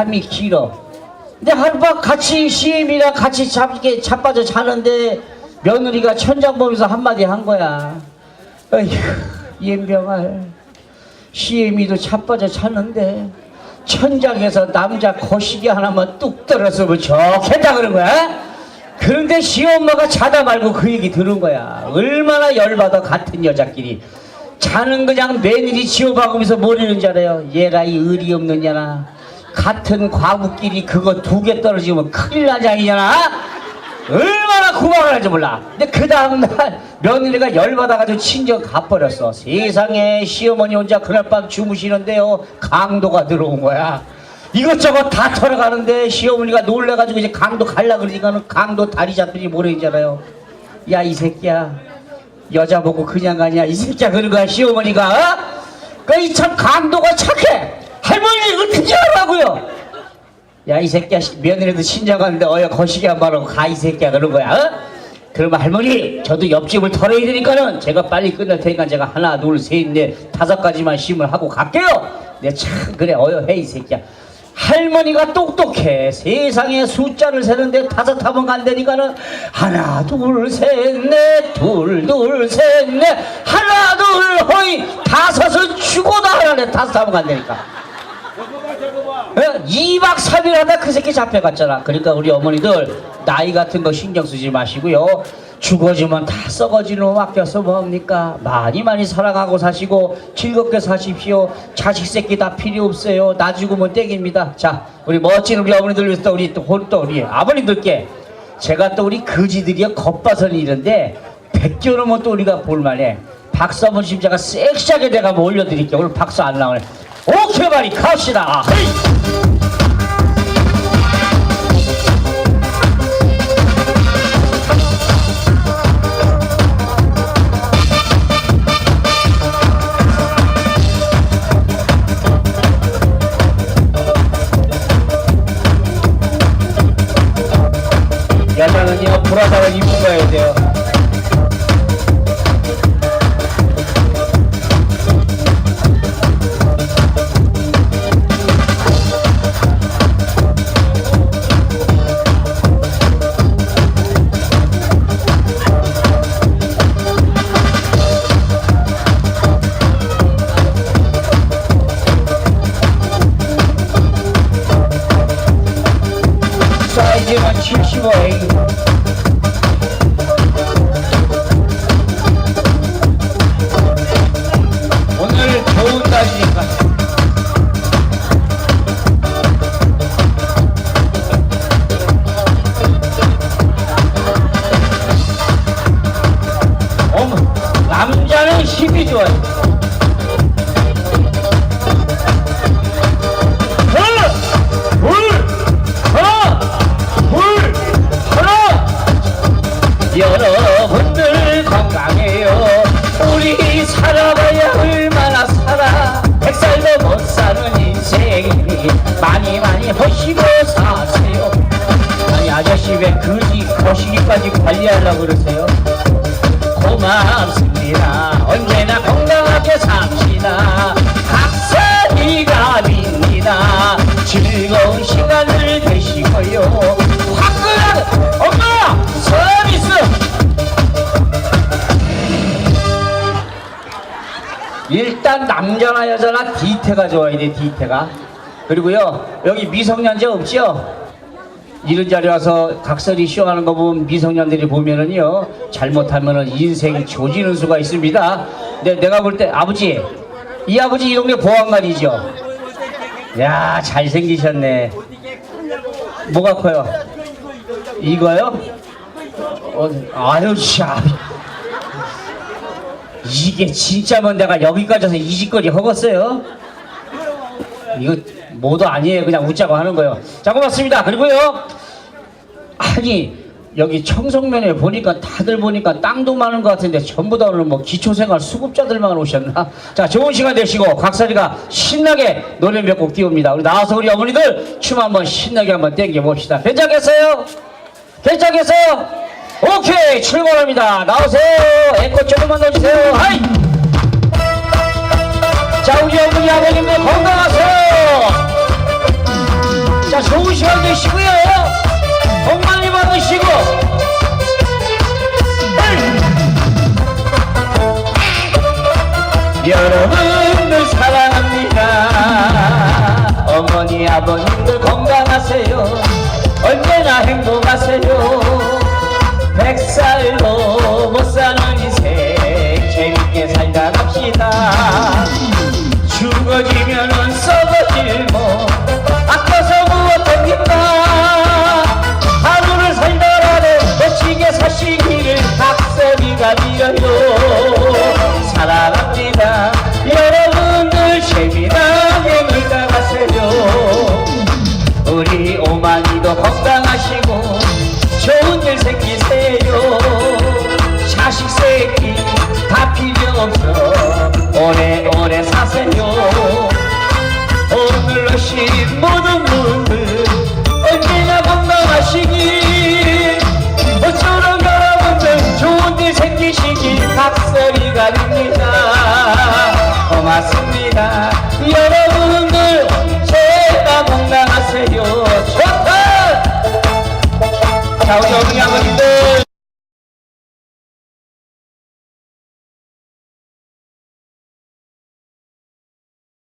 잠이 길어. 근데 하룻밤 같이 시엠이랑 같이 잡게 자빠져 자는데 며느리가 천장 보면서 한마디 한 거야. 어휴, 이엠병아, 시엠이도 자빠져 자는데 천장에서 남자 거시기 하나만 뚝 떨어지면 좋겠다 그런 거야. 그런데 시엄마가 자다 말고 그 얘기 들은 거야. 얼마나 열받아 같은 여자끼리. 자는 그냥 며느리 지어박으면서 뭐라는 줄 알아요? 얘라 이 의리 년아. 같은 과부끼리 그거 두 개 떨어지면 큰일 나장이잖아. 얼마나 고마워를 하지 몰라. 근데 그 다음날 며느리가 열받아가지고 친정 가버렸어. 세상에 시어머니 혼자 그날 밤 주무시는데요. 강도가 들어온 거야. 이것저것 다 털어가는데 시어머니가 놀래가지고 이제 강도 갈라 그러니까는 강도 다리 잡더니 뭐래잖아요. 야 이 새끼야 여자 보고 그냥 가냐 이 새끼야 그런 거야 시어머니가 어? 그이 참 강도가 착해 할머니 어떻게 하라고요. 야 이 새끼야 시- 며느리도 친정 가는데 어여 거시기 한 말하고 가 이 새끼야. 그런 거야 어? 그러면 할머니 저도 옆집을 털어야 되니까는 제가 빨리 끝낼 테니까 제가 하나 둘셋넷 다섯 가지만 심을 하고 갈게요. 내참 그래 어여 해 이 새끼야. 할머니가 똑똑해. 세상에 숫자를 세는데 다섯 하면 간다니까는 하나 둘 셋 넷 둘 둘 셋 넷 하나 둘 허이 다섯을 죽어도 하나네. 다섯 하면 간다니까. 어? 2박 3일 하다 그 새끼 잡혀갔잖아. 그러니까 우리 어머니들 나이 같은 거 신경 쓰지 마시고요. 죽어지면 다 썩어지는 놈 아껴서 뭡니까? 많이 많이 사랑하고 사시고 즐겁게 사십시오. 자식 새끼 다 필요 없어요. 나 죽으면 땡입니다. 자, 우리 멋진 우리 어머니들 위해서 또 우리 또, 혼- 또 우리 아버님들께 제가 또 우리 거지들이 겉봐서는 이런데 백개 넘으면 또 우리가 볼만해. 박수 한번 제가 섹시하게 내가 한번 올려드릴게요. 오늘 박수 안 나오네. 오케이 바리 갑시다. 헤이! 관리하려고 그러세요? 고맙습니다. 언제나 건강하게 삽시다. 각설이가 밉니다. 즐거운 시간을 되시고요. 화끈한 엄마 서비스. 일단 남자나 여자나 디테가 좋아야 돼 디테가. 그리고요 여기 미성년자 없죠? 이런 자리 와서 각설이 쇼하는 거 보면 미성년들이 보면은요 잘못하면은 인생이 조지는 수가 있습니다. 근데 내가 볼 때 아버지 이 아버지 이 동네 보안관이죠. 야 잘생기셨네. 뭐가 커요? 이거요? 어, 아유 참 이게 진짜면 내가 여기까지 와서 이 짓거리 허겄어요? 이거 뭐도 아니에요. 그냥 웃자고 하는 거예요. 자, 고맙습니다. 그리고요. 아니, 여기 청성면에 보니까 다들 보니까 땅도 많은 것 같은데 전부 다 오늘 뭐 기초생활 수급자들만 오셨나? 자, 좋은 시간 되시고 각설이가 신나게 노래 몇 곡 띄웁니다. 우리 나와서 우리 어머니들 춤 한번 신나게 한번 땡겨 봅시다. 괜찮겠어요? 괜찮겠어요? 오케이, 출발합니다. 나오세요. 에코 조금만 넣어주세요. 하이! 자, 우리 어머니 아버님들 건강하세요. 자, 좋은 시간 되시고요. 복 많이 받으시고. 여러분들 사랑합니다. 어머니, 아버님들 건강하세요. 언제나 행복하세요. 백살도 못 사는 인생 재밌게 살다 갑시다. 죽어지면 Saudi Arabia